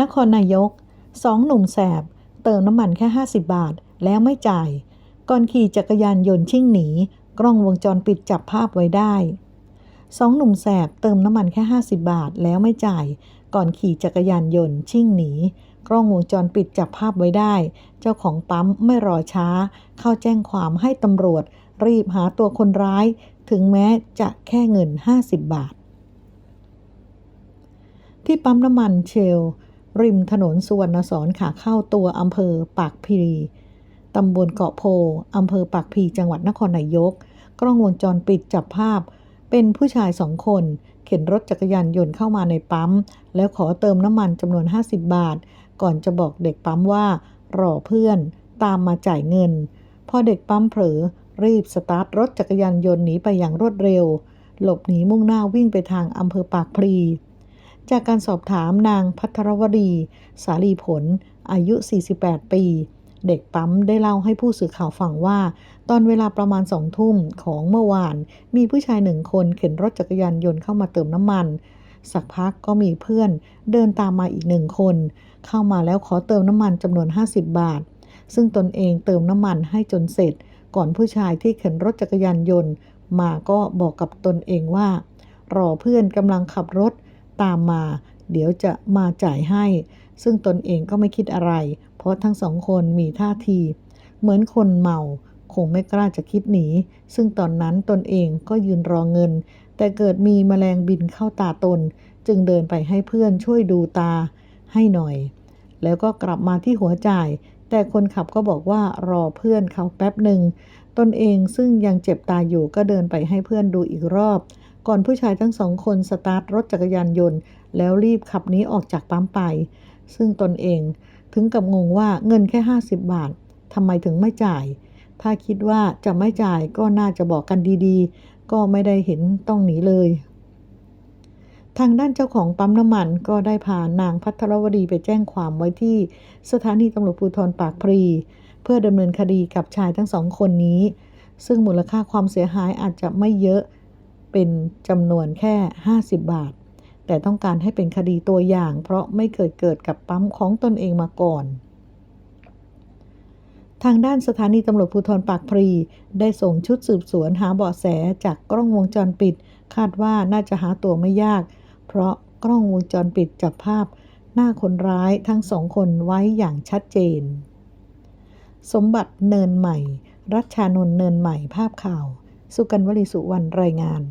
นครนายกสองหนุ่มแสบ เติมน้ำมันแค่ 50 บาท แล้วไม่จ่าย ก่อนขี่จักรยานยนต์ชิ่งหนี กล้องวงจรปิดจับภาพไว้ได้สองหนุ่มแสบเติมน้ำมันแค่ 50 บาท แล้วไม่จ่าย ก่อนขี่จักรยานยนต์ชิ่งหนี กล้องวงจรปิดจับภาพไว้ได้ เจ้าของปั๊มไม่รอช้า เข้าแจ้งความให้ตำรวจ รีบหาตัวคนร้าย ถึงแม้จะแค่เงิน 50 บาท ที่ปั๊มน้ำมันเชล ริมถนนสุวรรณสอนขาเข้าตัวอำเภอปากพีตำบลเกาะโพอำเภอปากพีจังหวัดนครนายก กล้องวงจรปิดจับภาพ เป็นผู้ชายสองคน เข็นรถจักรยานยนต์เข้ามาในปั๊ม แล้วขอเติมน้ำมันจำนวน 50 บาท ก่อนจะบอกเด็กปั๊มว่ารอเพื่อน ตามมาจ่ายเงิน พอเด็กปั๊มเผลอรีบสตาร์ทรถจักรยานยนต์หนีไปอย่างรวดเร็ว หลบหนีมุ่งหน้าวิ่งไปทางอำเภอปากพลี จากการสอบถามนางพัทรวดี สาลีผล อายุ 48 ปี เด็กปั๊มได้เล่าให้ผู้สื่อข่าวฟังว่า ตอนเวลาประมาณสองทุ่มของเมื่อวาน มีผู้ชายหนึ่งคนเข็นรถจักรยานยนต์เข้ามาเติมน้ำมัน สักพักก็มีเพื่อนเดินตามมาอีกหนึ่งคน เข้ามาแล้วขอเติมน้ำมันจำนวน 50 บาท ซึ่งตนเองเติมน้ำมันให้จนเสร็จ ก่อนผู้ชายที่เข็นรถจักรยานยนต์ มาก็บอกกับตนเองว่ารอเพื่อนกำลังขับรถ ตามมา เดี๋ยวจะมาจ่ายให้ ซึ่งตนเองก็ไม่คิดอะไร เพราะทั้งสองคนมีท่าที เหมือนคนเมา คงไม่กล้าจะคิดหนี ซึ่งตอนนั้นตนเองก็ยืนรอเงิน แต่เกิดมีแมลงบินเข้าตาตน จึงเดินไปให้เพื่อนช่วยดูตาให้หน่อย แล้วก็กลับมาที่หัวจ่าย แต่คนขับก็บอกว่ารอเพื่อนเขาแป๊บหนึ่งตนเองซึ่งยังเจ็บตาอยู่ก็เดินไปให้เพื่อนดูอีกรอบ ก่อนผู้ชายทั้งสองคนสตาร์ทรถจักรยานยนต์ แล้วรีบขับหนี้ออกจากปั๊มไป ซึ่งตนเองถึงกับงงว่าเงินแค่ 50 บาททำไมถึงไม่จ่าย ถ้าคิดว่าจะไม่จ่ายก็น่าจะบอกกันดีๆ ก็ไม่ได้เห็นต้องหนีเลย ทางด้านเจ้าของปั๊มน้ำมันก็ได้พานางพัทรวดีไปแจ้งความไว้ที่สถานีตำรวจภูธรปากพลีเพื่อดำเนินคดีกับชายทั้งสองคนนี้ ซึ่งมูลค่าความเสียหายอาจจะไม่เยอะ เป็นจำนวนแค่ 50 บาท แต่ต้องการให้เป็นคดีตัวอย่าง เพราะไม่เคยเกิดกับปั๊มของตนเองมาก่อน ทางด้านสถานีตำรวจภูธรปากพลีได้ส่งชุดสืบสวนหาเบาะแสจากกล้องวงจรปิด คาดว่าน่าจะหาตัวไม่ยาก เพราะกล้องวงจรปิดจับภาพ หน้าคนร้ายทั้งสองคนไว้อย่างชัดเจน สมบัติเนินใหม่ รัชชานนเนินใหม่ภาพข่าว สุกันวลีสุวรรณรายงาน